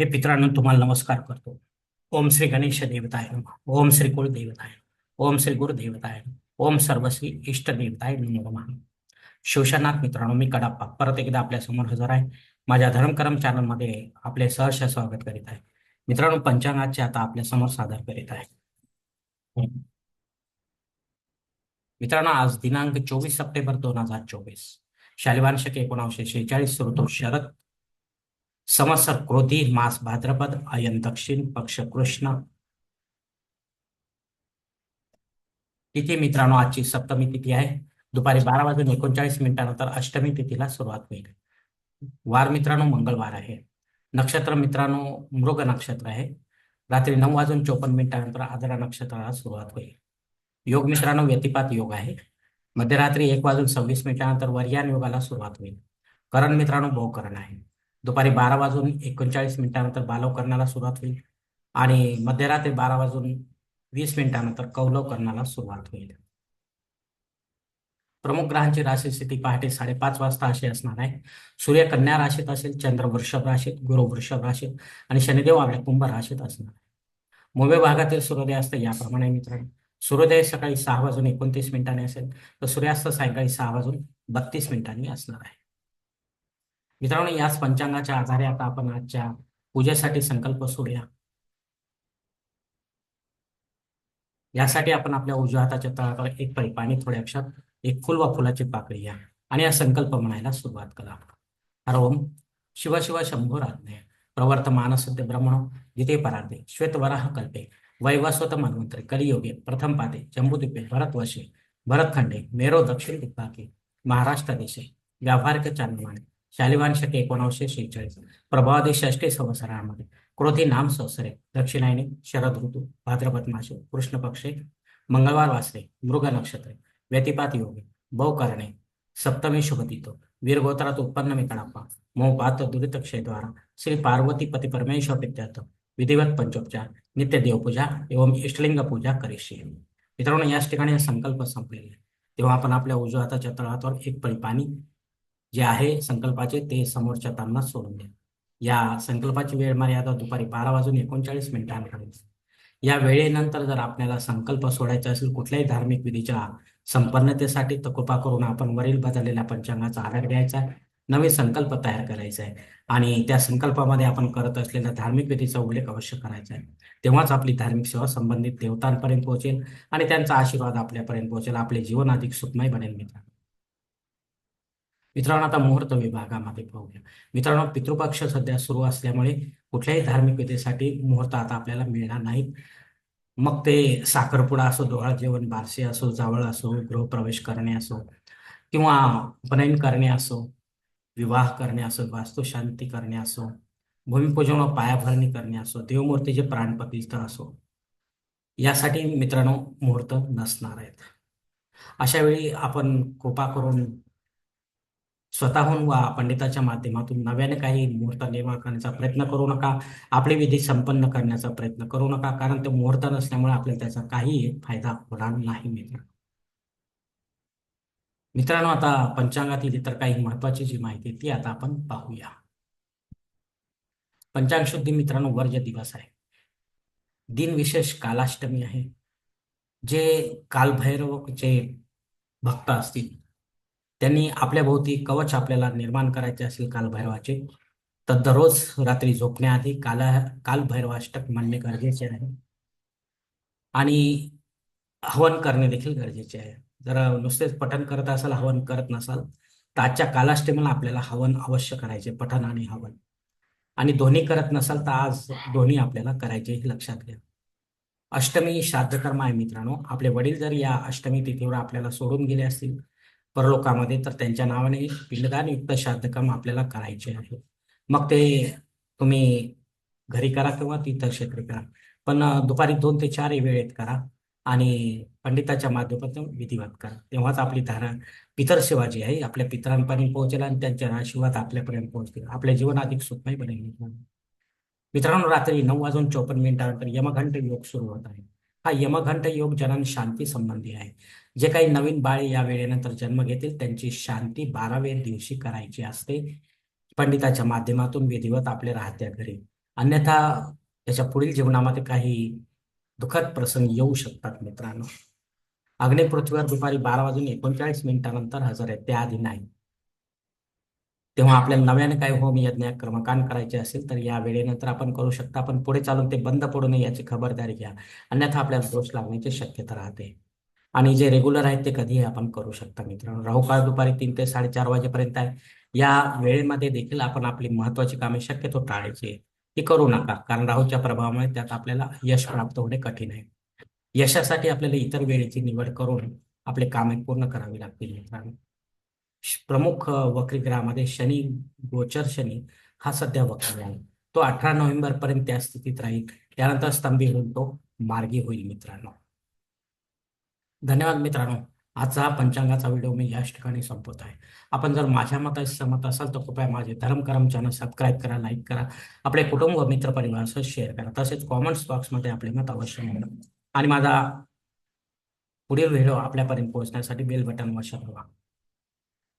हे पित्रांनो तुम्हाला नमस्कार करतो. ओम श्री गणेश देवताय ओम श्री कुळ देवताय ओम श्री गुरु देवताय ओम सर्वश्री इष्ट देवताय नमो. शिवशनाथ मित्रांनो मी कडाप्पा परत एकदा आपल्यासमोर हजर आहे. माझ्या धर्मकरम चॅनलमध्ये आपले सहर्ष स्वागत करीत आहे. मित्रांनो पंचांगाचे आता आपल्यासमोर सादर करीत आहे. मित्रांनो आज दिनांक चोवीस सप्टेंबर दोन हजार चोवीस. शालिवान शके एकोणावीसशे शेहेचाळीस ऋतू शरद संवत्सर क्रोधी मास भाद्रपद अयन दक्षिण पक्ष कृष्ण. तिथी मित्रांनो आजची सप्तमी तिथी आहे. दुपारी बारा वाजून एकोणचाळीस मिनिटानंतर अष्टमी तिथीला सुरुवात होईल. वार मित्रांनो मंगळवार आहे. नक्षत्र मित्रांनो मृग नक्षत्र आहे. रात्री नऊ वाजून चोपन्न मिनिटानंतर आदरा नक्षत्राला सुरुवात होईल. योग मित्रांनो व्यतिपात योग आहे. मध्यरात्री एक वाजून सव्वीस मिनिटानंतर वर्यान योगाला सुरुवात होईल. करण मित्रांनो बहुकरण आहे. दुपारी बारा वाजून एकोणचाळीस मिनिटानंतर बालव करण्याला सुरुवात होईल आणि मध्यरात्री बारा वाजून वीस मिनिटानंतर कौलव करण्याला सुरुवात होईल. प्रमुख ग्रहांची राशी स्थिती पहाटे साडेपाच वाजता अशी असणार आहे. सूर्य कन्या राशीत असेल चंद्र वृषभ राशीत गुरु वृषभ राशीत आणि शनिदेव आपल्या कुंभ राशीत असणार आहे. मुंबई भागातील सूर्योदय असतं याप्रमाणे मित्रांनो. सूर्योदय सकाळी सहा वाजून एकोणतीस मिनिटांनी असेल तर सूर्यास्त सायंकाळी सहा वाजून बत्तीस मिनिटांनी असणार आहे. मित्रांनो याच पंचांगाच्या आधारे आता आपण आजच्या पूजेसाठी संकल्प सोडूया. यासाठी आपण आपल्या उजव्या हाताच्या तळावर एक पळी आणि थोड्या अक्षात एक फुल व फुलाची पाकळी घ्या आणि हा संकल्प म्हणायला सुरुवात करा. हर ओम शिव शंभो राज्ञे. प्रवर्तमान सत्य ब्रह्मणो जिथे परार्धे श्वेतवराह कल्पे. वैवस्वत मन्वंतरे कलियोगे. प्रथम पादे. जम्बुद्वीपे. भरतवर्षे भरतखंडे. मेरो दक्षिण दिग्भागे. महाराष्ट्र देशे. व्यावहारिक चांदमाने. शालिवान शके एकोणावीसशे शेहेचाळीस. प्रभावादी षष्टी संवत्सरामध्ये. क्रोधी नाम संवत्सरे. दक्षिणायने शरद ऋतू भाद्रपद मासे कृष्ण पक्षे मंगळवार वासरे मृग नक्षत्रे व्यतिपात योगे बहुकरणे सप्तमी शुभतितो वीरगोत्रात उत्पन्न मी कडाप्पा मोपात दुरित क्षेद्वारा श्री पार्वती पती परमेश्वर विद्यार्थ विधिवत पंचोपचार नित्य देवपूजा एवं इष्टलिंग पूजा करीशी मित्रांनो याच ठिकाणी संकल्प संपलेला आहे. तेव्हा आपण आपल्या उजव्या हाताच्या तळहातावर एक पळी पाणी जे आहे संकल्पाचे ते समोरच्या तांना सोडून द्या. या संकल्पाची वेळ मर्यादा दुपारी बारा वाजून एकोणचाळीस मिनिटांपर्यंत या वेळेनंतर जर आपल्याला संकल्प सोडायचा असेल कुठल्याही धार्मिक विधीच्या संपन्नतेसाठी तर कृपा करून आपण वरील बदललेल्या पंचांगाचा आधार घ्यायचा आहे. नवे संकल्प तयार करायचा आहे. आणि त्या संकल्पामध्ये आपण करत असलेल्या धार्मिक विधीचा उल्लेख अवश्य करायचा आहे. तेव्हाच आपली धार्मिक सेवा संबंधित देवतांपर्यंत पोहोचेल आणि त्यांचा आशीर्वाद आपल्यापर्यंत पोहोचेल. आपले जीवन अधिक सुखमय बनेल मित्रांनो. मित्रांनो आता मुहूर्त विभागामध्ये पाहूया. मित्रांनो पितृपक्ष सध्या सुरू असल्यामुळे कुठल्याही धार्मिक विधीसाठी मुहूर्त आता आपल्याला मिळणार नाहीत. मग ते साखरपुडा असो डोळा जेवण बारसे असो जावळ असो गृहप्रवेश करणे असो किंवा उपनयन करणे असो विवाह करणे असो वास्तुशांती करणे असो भूमिपूजन व पायाभरणी करणे असो देवमूर्तीचे प्राणप्रतिष्ठा असो यासाठी मित्रांनो मुहूर्त नसणार आहेत. अशा वेळी आपण कृपा करून स्वतःहून वा पंडिताच्या माध्यमातून नव्याने काही मुहूर्त निर्माण करण्याचा प्रयत्न करू नका. आपले विधी संपन्न करण्याचा प्रयत्न करू नका कारण ते मुहूर्त नसल्यामुळे आपल्याला त्याचा काही फायदा होणार नाही मित्रांनो मित्रांनो आता पंचांगातील इतर काही महत्वाची जी माहिती आहे ती आता आपण पाहूया. पंचांग शुद्धी मित्रांनो वर्ज दिवस आहे. दिन विशेष कालाष्टमी आहे. जे कालभैरवचे भक्त असतील त्यांनी आपल्या भोवती कवच आपल्याला निर्माण करायचे असेल कालभैरवाचे तर दररोज रात्री झोपण्याआधी काला कालभैरवाष्टक म्हणणे गरजेचे आहे. आणि हवन करणे देखील गरजेचे आहे. जर नुसतेच पठण करत असाल हवन करत नसाल तर आजच्या कालाष्टमीला आपल्याला हवन अवश्य करायचे पठण आणि हवन. आणि दोन्ही करत नसाल तर आज दोन्ही आपल्याला करायचे हे लक्षात घ्या. अष्टमी श्राद्धकर्म आहे मित्रांनो. आपले वडील जर या अष्टमी तिथीवर आपल्याला सोडून गेले असतील परलोकामध्ये तर त्यांच्या नावाने पिंडदान युक्त श्राद्धकर्म आपल्याला करायचे आहे. मग ते तुम्ही घरी करा किंवा तीर्थक्षेत्री करा. पण दुपारी दोन ते चार वेळेत करा आणि पंडिताच्या माध्यमातून विधिवत करा. तेव्हाच आपली धारा पितर सेवा जी आहे. आपल्या पितरांपर्यंत पोहोचेल आणि त्यांच्या आशीर्वाद आपल्यापर्यंत पोहोचतील. आपले जीवन अधिक सुखमय बनेल. मित्रांनो रात्री नऊ वाजून चोपन्न मिनिटानंतर यमघंट योग सुरू होत आहे. हा यमघंट योग जनन शांती संबंधी आहे. जे काही नवीन बाळे या वेळेनंतर जन्म घेतील त्यांची शांती बाराव्या दिवशी करायची असते. पंडिताच्या माध्यमातून विधिवत आपले राहत्या घरी. अन्यथा त्याच्या पुढील जीवनामध्ये काही दुःखद प्रसंग येऊ शकतात मित्रांनो. अग्निपृथ्वीवर दुपारी बारा वाजून एकोणचाळीस मिनिटानंतर हजर आहे त्याआधी नाही. तेव्हा आपल्याला नव्याने काय होम यज्ञ कर्मकांड करायचे असेल तर या वेळेनंतर आपण करू शकता. पण पुढे चालून ते बंद पडू नये याची खबरदारी घ्या. अन्यथा आपल्याला दोष लागण्याची शक्यता राहते. आणि जे रेग्युलर आहेत ते कधीही आपण करू शकता मित्रांनो. राहू काळ दुपारी तीन ते साडेचार वाजेपर्यंत आहे. या वेळेमध्ये देखील आपण आपली महत्वाची कामे शक्यतो टाळायची ती करू नका कारण राहूच्या प्रभावामुळे त्यात आपल्याला यश प्राप्त होणे कठीण आहे. यशासाठी आपल्याला इतर वेळेची निवड करून आपले कामे पूर्ण करावी लागतील मित्रांनो. प्रमुख अ, वक्रीग्रहामध्ये शनी गोचर शनी हा सध्या वक्री आहे. तो अठरा नोव्हेंबर पर्यंत त्या स्थितीत राहील. त्यानंतर स्तंभी होऊन तो मार्गी होईल मित्रांनो. धन्यवाद मित्रांनो. आजचा हा पंचांगाचा व्हिडिओ मी याच ठिकाणी संपवत आहे. आपण जर माझ्या मता सहमत असाल तर कृपया माझे धर्मकरम चॅनल सबस्क्राईब करा लाईक करा. आपले कुटुंब व मित्र शेअर करा. तसेच कॉमेंट्स बॉक्समध्ये आपले मत अवश्य नोंदवा आणि माझा पुढील व्हिडिओ आपल्यापर्यंत पोहोचण्यासाठी बेल बटन अवश्य ठेवा